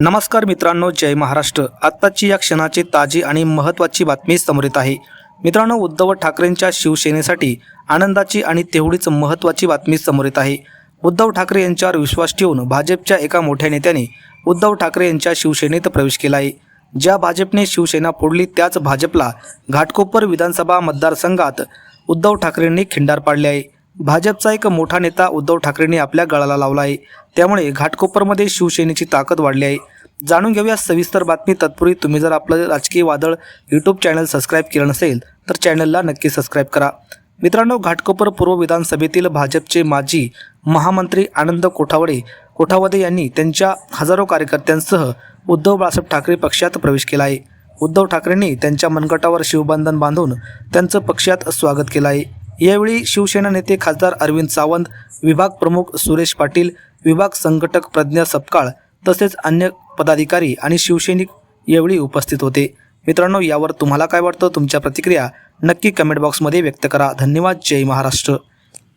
नमस्कार मित्रांनो जय महाराष्ट्र. आत्ताची या क्षणाची ताजी आणि महत्त्वाची बातमी समोर येत आहे. मित्रांनो उद्धव ठाकरेंच्या शिवसेनेसाठी आनंदाची आणि तेवढीच महत्त्वाची बातमी समोर येत आहे. उद्धव ठाकरे यांच्यावर विश्वास ठेवून भाजपच्या एका मोठ्या नेत्याने उद्धव ठाकरे यांच्या शिवसेनेत प्रवेश केला आहे ज्या भाजपने शिवसेना फोडली त्याच भाजपला घाटकोपर विधानसभा मतदारसंघात उद्धव ठाकरेंनी खिंडार पाडले आहे. भाजपचा एक मोठा नेता उद्धव ठाकरेंनी आपल्या गळाला लावला आहे. त्यामुळे घाटकोपरमध्ये शिवसेनेची ताकद वाढली आहे. जाणून घेऊया सविस्तर बातमी. तत्पूर्वी तुम्ही जर आपलं राजकीय वादळ यूट्यूब चॅनल सबस्क्राईब केलं नसेल तर चॅनलला नक्की सबस्क्राईब करा. मित्रांनो घाटकोपर पूर्व विधानसभेतील भाजपचे माजी महामंत्री आनंद कोठावडे कोठावदे यांनी त्यांच्या हजारो कार्यकर्त्यांसह उद्धव बाळासाहेब ठाकरे पक्षात प्रवेश केला आहे. उद्धव ठाकरेंनी त्यांच्या मनगटावर शिवबंधन बांधून त्यांचं पक्षात स्वागत केलं आहे. यावेळी शिवसेना नेते खासदार अरविंद सावंत विभाग प्रमुख सुरेश पाटील विभाग संघटक प्रज्ञा सपकाळ तसेच अन्य पदाधिकारी आणि शिवसैनिक यावेळी उपस्थित होते. मित्रांनो यावर तुम्हाला काय वाटतं? तुमच्या प्रतिक्रिया नक्की कमेंट बॉक्समध्ये व्यक्त करा. धन्यवाद. जय महाराष्ट्र.